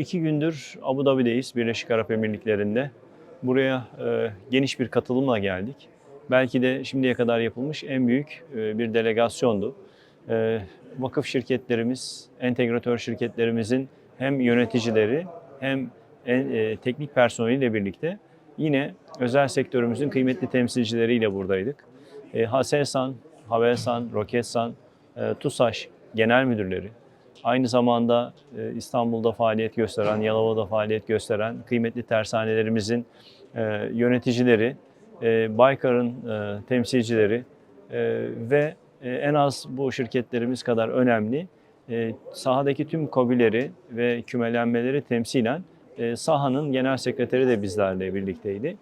iki gündür Abu Dhabi'deyiz, Birleşik Arap Emirlikleri'nde. Buraya e, geniş bir katılımla geldik. Belki de şimdiye kadar yapılmış en büyük e, bir delegasyondu. E, vakıf şirketlerimiz, entegratör şirketlerimizin hem yöneticileri hem en, e, teknik personeliyle birlikte yine özel sektörümüzün kıymetli temsilcileriyle buradaydık. E, Haselsan, Havelsan, Roketsan, e, TUSAŞ genel müdürleri, aynı zamanda e, İstanbul'da faaliyet gösteren, Yalova'da faaliyet gösteren kıymetli tersanelerimizin e, yöneticileri, e, Baykar'ın temsilcileri ve en az bu şirketlerimiz kadar önemli e, sahadaki tüm kobileri ve kümelenmeleri temsilen sahanın genel sekreteri de bizlerle birlikteydi.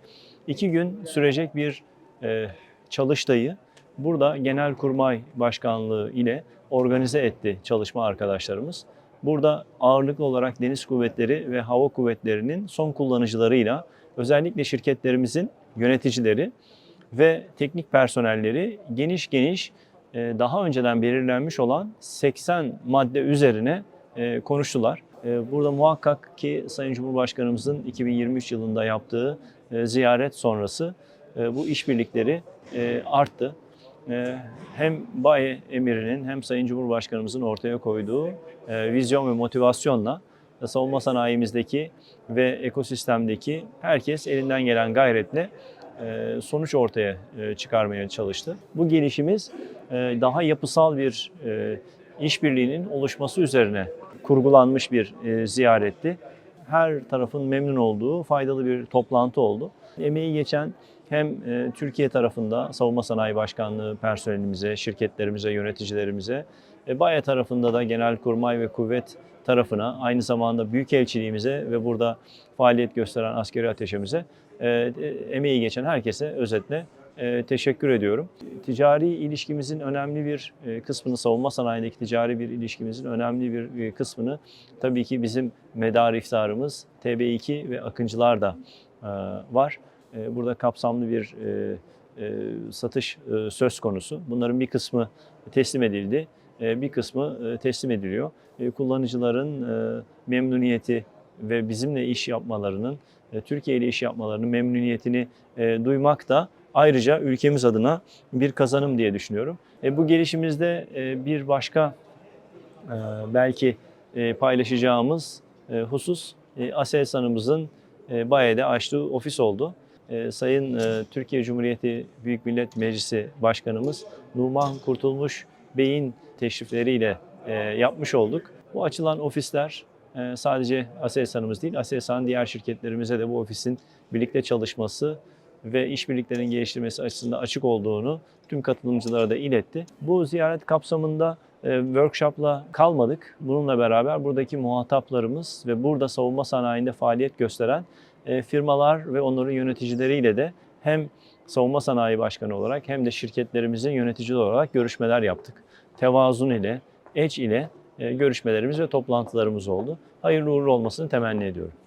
İki gün sürecek bir e, çalıştayı burada Genelkurmay Başkanlığı ile organize etti çalışma arkadaşlarımız. Burada ağırlıklı olarak deniz kuvvetleri ve hava kuvvetlerinin son kullanıcılarıyla özellikle şirketlerimizin yöneticileri ve teknik personelleri geniş geniş e, daha önceden belirlenmiş olan 80 madde üzerine e, konuştular. E, Burada muhakkak ki Sayın Cumhurbaşkanımızın 2023 yılında yaptığı ziyaret sonrası bu işbirlikleri arttı. E, Hem Baye emirinin hem Sayın Cumhurbaşkanımızın ortaya koyduğu e, vizyon ve motivasyonla savunma sanayimizdeki ve ekosistemdeki herkes elinden gelen gayretle e, sonuç ortaya e, çıkarmaya çalıştı. Bu gelişimiz daha yapısal bir işbirliğinin oluşması üzerine kurgulanmış bir ziyaretti. Her tarafın memnun olduğu faydalı bir toplantı oldu. Emeği geçen hem e, Türkiye tarafında Savunma Sanayi Başkanlığı personelimize, şirketlerimize, yöneticilerimize, e, Baye tarafında da Genelkurmay ve Kuvvet tarafına, aynı zamanda Büyükelçiliğimize ve burada faaliyet gösteren askeri ateşimize e, emeği geçen herkese özetle teşekkür ediyorum. Ticari ilişkimizin önemli bir kısmını, savunma sanayindeki ticari bir ilişkimizin önemli bir kısmını tabii ki bizim medar iftarımız TB2 ve Akıncılar da var. E, Burada kapsamlı bir e, e, satış e, söz konusu. Bunların bir kısmı teslim edildi, e, bir kısmı e, teslim ediliyor. E, Kullanıcıların e, memnuniyeti ve bizimle iş yapmalarının, e, Türkiye ile iş yapmalarının memnuniyetini e, duymak da ayrıca ülkemiz adına bir kazanım diye düşünüyorum. E, Bu gelişimizde e, bir başka e, belki e, paylaşacağımız e, husus e, Aselsan'ımızın e, açtığı ofis oldu. E, Sayın e, Türkiye Cumhuriyeti Büyük Millet Meclisi Başkanımız Numan Kurtulmuş Bey'in teşrifleriyle e, yapmış olduk. Bu açılan ofisler sadece Aselsan'ımız değil, Aselsan diğer şirketlerimize de bu ofisin birlikte çalışması ve işbirliklerinin geliştirmesi açısından açık olduğunu tüm katılımcılara da iletti. Bu ziyaret kapsamında workshopla kalmadık. Bununla beraber buradaki muhataplarımız ve burada savunma sanayinde faaliyet gösteren e, firmalar ve onların yöneticileriyle de hem savunma sanayi başkanı olarak hem de şirketlerimizin yöneticileri olarak görüşmeler yaptık. Tevazun ile, EÇ ile e, görüşmelerimiz ve toplantılarımız oldu. Hayırlı uğurlu olmasını temenni ediyorum.